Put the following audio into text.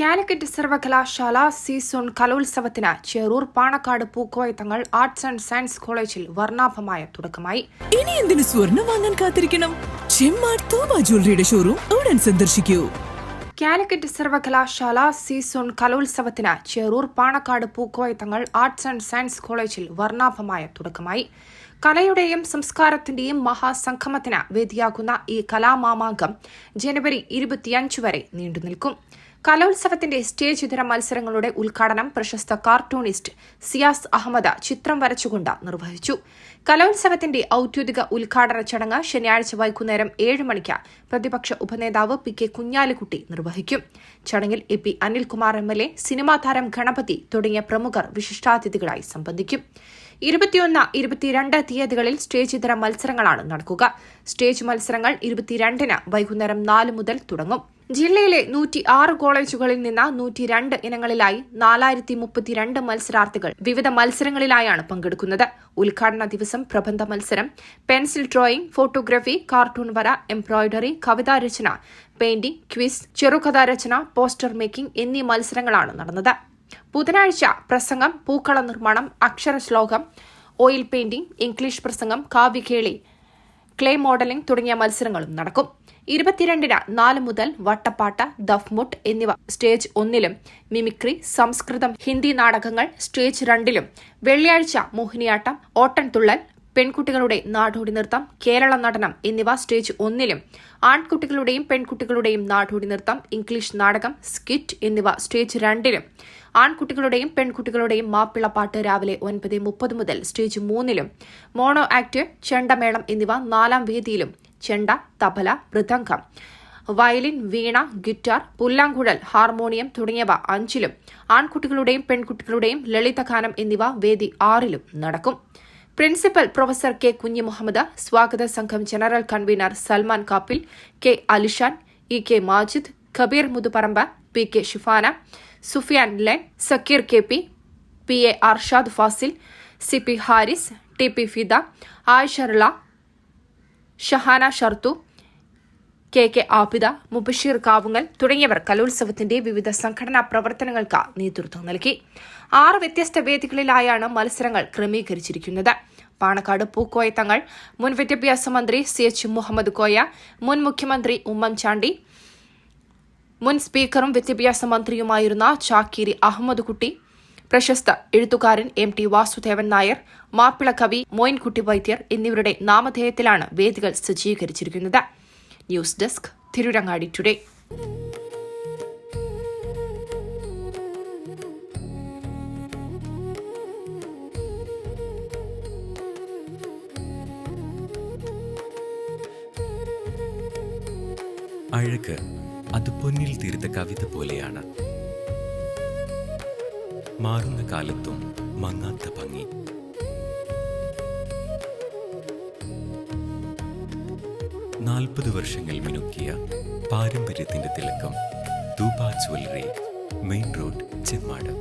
കാലിക്കറ്റ് സർവകലാശാല സീസൺ കലോത്സവത്തിന് Cherur Panakkad Pookoyathangal arts and science കോളേജിൽ വർണാഭമായ തുടക്കമായി. ഇനി എന്തിനു സ്വർണം വാങ്ങാൻ കാത്തിരിക്കണം? ചെമ്മാർ തോമ ജ്വല്ലറിയുടെ ഷോറൂം ഉടൻ സന്ദർശിക്കൂ. കാലിക്കറ്റ് സർവകലാശാല സീസൺ കലോത്സവത്തിന് Cherur Panakkad Pookoyathangal arts and science കോളേജിൽ വർണാഭമായ തുടക്കമായി. കലയുടെയും സംസ്കാരത്തിന്റെയും മഹാസംഗമത്തിന് വേദിയാകുന്ന ഈ കലാമാമാങ്കം ജനുവരി ഇരുപത്തിയഞ്ച് വരെ നീണ്ടുനിൽക്കും. കലോത്സവത്തിന്റെ സ്റ്റേജ് ഇതര മത്സരങ്ങളുടെ ഉദ്ഘാടനം പ്രശസ്ത കാർട്ടൂണിസ്റ്റ് സിയാസ് അഹമ്മദ ചിത്രം വരച്ചുകൊണ്ട് നിർവഹിച്ചു. കലോത്സവത്തിന്റെ ഔദ്യോഗിക ഉദ്ഘാടന ചടങ്ങ് ശനിയാഴ്ച വൈകുന്നേരം ഏഴ് മണിക്ക് പ്രതിപക്ഷ ഉപനേതാവ് പി കെ കുഞ്ഞാലിക്കുട്ടി നിർവഹിക്കും. ചടങ്ങിൽ A P Anilkumar M L A cinema താരം ഗണപതി തുടങ്ങിയ പ്രമുഖർ വിശിഷ്ടാതിഥികളായി സംബന്ധിക്കും. ഇരുപത്തിയൊന്ന് ഇരുപത്തിരണ്ട് തീയതികളിൽ സ്റ്റേജ് ഇതര മത്സരങ്ങളാണ് നടക്കുക. സ്റ്റേജ് മത്സരങ്ങൾ ഇരുപത്തിരണ്ടിന് വൈകുന്നേരം നാല് മുതൽ തുടങ്ങും. ജില്ലയിലെ നൂറ്റി ആറ് കോളേജുകളിൽ നിന്ന് നൂറ്റി രണ്ട് ഇനങ്ങളിലായി നാലായിരത്തി മുപ്പത്തിരണ്ട് മത്സരാർത്ഥികൾ വിവിധ മത്സരങ്ങളിലായാണ് പങ്കെടുക്കുന്നത്. ഉദ്ഘാടന ദിവസം പ്രബന്ധ മത്സരം പെൻസിൽ ഡ്രോയിംഗ് ഫോട്ടോഗ്രാഫി കാർട്ടൂൺ വര എംബ്രോയ്ഡറി കവിതാ രചന പെയിന്റിംഗ് ക്വിസ് ചെറുകഥാരചന പോസ്റ്റർ മേക്കിംഗ് എന്നീ മത്സരങ്ങളാണ് നടന്നത്. ബുധനാഴ്ച പ്രസംഗം പൂക്കള നിർമ്മാണം അക്ഷര ശ്ലോകം ഓയിൽ പെയിന്റിംഗ് ഇംഗ്ലീഷ് പ്രസംഗം കാവ്യകേളി ക്ലേ മോഡലിംഗ് തുടങ്ങിയ മത്സരങ്ങളും നടക്കും. ഇരുപത്തിരണ്ടിന് നാല് മുതൽ വട്ടപ്പാട്ട് ദഫ്മുട്ട് എന്നിവ സ്റ്റേജ് ഒന്നിലും മിമിക്രി സംസ്കൃതം ഹിന്ദി നാടകങ്ങൾ സ്റ്റേജ് രണ്ടിലും വെള്ളിയാഴ്ച മോഹിനിയാട്ടം ഓട്ടൻതുള്ളൽ പെൺകുട്ടികളുടെ നാടോടി നൃത്തം കേരള നടനം എന്നിവ സ്റ്റേജ് ഒന്നിലും. ആൺകുട്ടികളുടെയും പെൺകുട്ടികളുടെയും നാടോടി നൃത്തം ഇംഗ്ലീഷ് നാടകം സ്കിറ്റ് എന്നിവ സ്റ്റേജ് രണ്ടിലും. ആൺകുട്ടികളുടെയും പെൺകുട്ടികളുടെയും മാപ്പിളപ്പാട്ട് രാവിലെ ഒൻപത് മുപ്പത് മുതൽ സ്റ്റേജ് മൂന്നിലും. മോണോ ആക്ട് ചെണ്ടമേളം എന്നിവ നാലാം വേദിയിലും. ചെണ്ട തബല മൃദംഗം വയലിൻ വീണ ഗിറ്റാർ പുല്ലാങ്കുഴൽ ഹാർമോണിയം തുടങ്ങിയവ അഞ്ചിലും. ആൺകുട്ടികളുടെയും പെൺകുട്ടികളുടെയും ലളിതഗാനം എന്നിവ വേദി ആറിലും നടക്കും. പ്രിൻസിപ്പൽ പ്രൊഫസർ കെ കുഞ്ഞി മുഹമ്മദ് സ്വാഗത സംഘം general convener Salman Kappil K Alishan E K Majid Kabeer Muthuparamba P K Shifana Sufiyan Len Zakir K P P A Arshad Fazil C P Haris T P Fida ആയിഷർള Shahana ഷർത്തു K K Abida Mubasheer Kavungal തുടങ്ങിയവർ കലോത്സവത്തിന്റെ വിവിധ സംഘടനാ പ്രവർത്തനങ്ങൾക്ക് നേതൃത്വം നൽകി. ആറ് വ്യത്യസ്ത വേദികളിലായാണ് മത്സരങ്ങൾ ക്രമീകരിച്ചിരിക്കുന്നത്. പാണക്കാട് പൂക്കോയ തങ്ങൾ മുൻ വിദ്യാഭ്യാസ മന്ത്രി സി എച്ച് മുഹമ്മദ് കോയ മുൻ മുഖ്യമന്ത്രി ഉമ്മൻചാണ്ടി മുൻ സ്പീക്കറും വിദ്യാഭ്യാസ മന്ത്രിയുമായിരുന്ന ചാക്കീരി അഹമ്മദ് കുട്ടി പ്രശസ്ത എഴുത്തുകാരൻ എം ടി വാസുദേവൻ നായർ മാപ്പിള കവി മോയിൻകുട്ടി വൈദ്യർ എന്നിവരുടെ നാമധേയത്തിലാണ് വേദികൾ സജ്ജീകരിച്ചിരിക്കുന്നത്. News desk Tirurangadi today. അഴക് അത് പൊന്നിൽ തീർത്ത കവിത പോലെയാണ്. മാറുന്ന കാലത്തും മങ്ങാത്ത ഭംഗി. നാൽപ്പത് വർഷങ്ങൾ മിനുക്കിയ പാരമ്പര്യത്തിന്റെ തിളക്കം Thooba jewellery main road Chemmad.